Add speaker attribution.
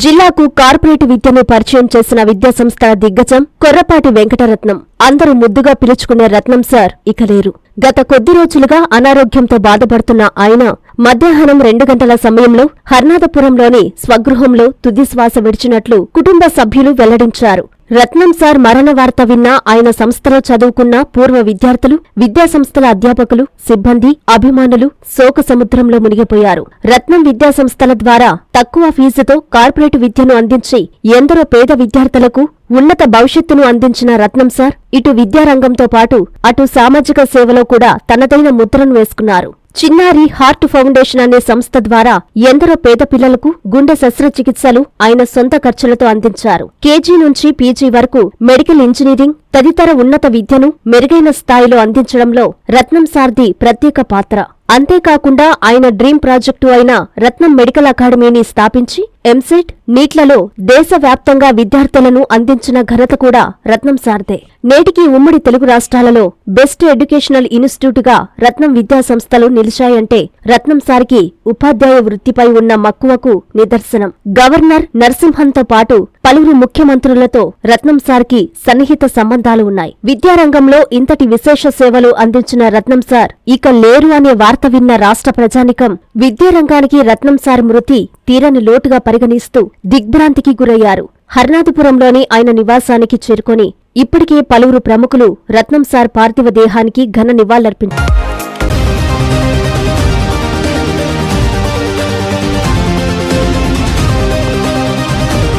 Speaker 1: జిల్లాకు కార్పొరేట్ విద్యను పరిచయం చేసిన విద్యాసంస్థల దిగ్గజం కొర్రపాటి వెంకటరత్నం. అందరూ ముద్దుగా పిలుచుకునే రత్నం సార్ ఇక లేరు. గత కొద్ది రోజులుగా అనారోగ్యంతో బాధపడుతున్న ఆయన మధ్యాహ్నం రెండు గంటల సమయంలో హర్నాథపురంలోని స్వగృహంలో తుది శ్వాస విడిచినట్లు కుటుంబ సభ్యులు వెల్లడించారు. రత్నం సార్ మరణ వార్త విన్న ఆయన సంస్థలో చదువుకున్న పూర్వ విద్యార్థులు విద్యాసంస్థల అధ్యాపకులు సిబ్బంది అభిమానులు శోక సముద్రంలో మునిగిపోయారు. రత్నం విద్యాసంస్థల ద్వారా తక్కువ ఫీజుతో కార్పొరేట్ విద్యను అందించి ఎందరో పేద విద్యార్థులకు ఉన్నత భవిష్యత్తును అందించిన రత్నం సార్. ఇటు విద్యారంగంతో పాటు అటు సామాజిక సేవలో కూడా తనదైన ముద్రను వేసుకున్నారు. చిన్నారి హార్ట్ ఫౌండేషన్ అనే సంస్థ ద్వారా ఎందరో పేద పిల్లలకు గుండె శస్త్రచికిత్సలు ఆయన సొంత ఖర్చులతో అందించారు. కేజీ నుంచి పీజీ వరకు మెడికల్ ఇంజనీరింగ్ తదితర ఉన్నత విద్యను మెరుగైన స్థాయిలో అందించడంలో రత్నం సార్ది ప్రత్యేక పాత్ర. అంతేకాకుండా ఆయన డ్రీం ప్రాజెక్టు అయిన రత్నం మెడికల్ అకాడమీని స్థాపించి ఎంసెట్ నీట్లలో దేశవ్యాప్తంగా విద్యార్థులను అందించిన ఘనత కూడా రత్నం సార్దే. నేటికి ఉమ్మడి తెలుగు రాష్ట్రాలలో బెస్ట్ ఎడ్యుకేషనల్ ఇన్స్టిట్యూట్గా రత్నం విద్యా సంస్థలు నిలిచాయంటే రత్నం సారికి ఉపాధ్యాయ వృత్తిపై ఉన్న మక్కువకు నిదర్శనం. గవర్నర్ నరసింహన్తో పాటు పలువురు ముఖ్యమంత్రులతో రత్నం సార్కి సన్నిహిత సంబంధాలు ఉన్నాయి. విద్యారంగంలో ఇంతటి విశేష సేవలు అందించిన రత్నం సార్ ఇక లేరు అనే వార్త విన్న రాష్ట్ర ప్రజానికం విద్యారంగానికి రత్నం సార్ మృతి తీరని లోటుగా పరిగణిస్తూ దిగ్భ్రాంతికి గురయ్యారు. హర్నాథపురంలోని ఆయన నివాసానికి చేరుకొని ఇప్పటికే పలువురు ప్రముఖులు రత్నం సార్ పార్థివ దేహానికి ఘన నివాళులర్పించారు.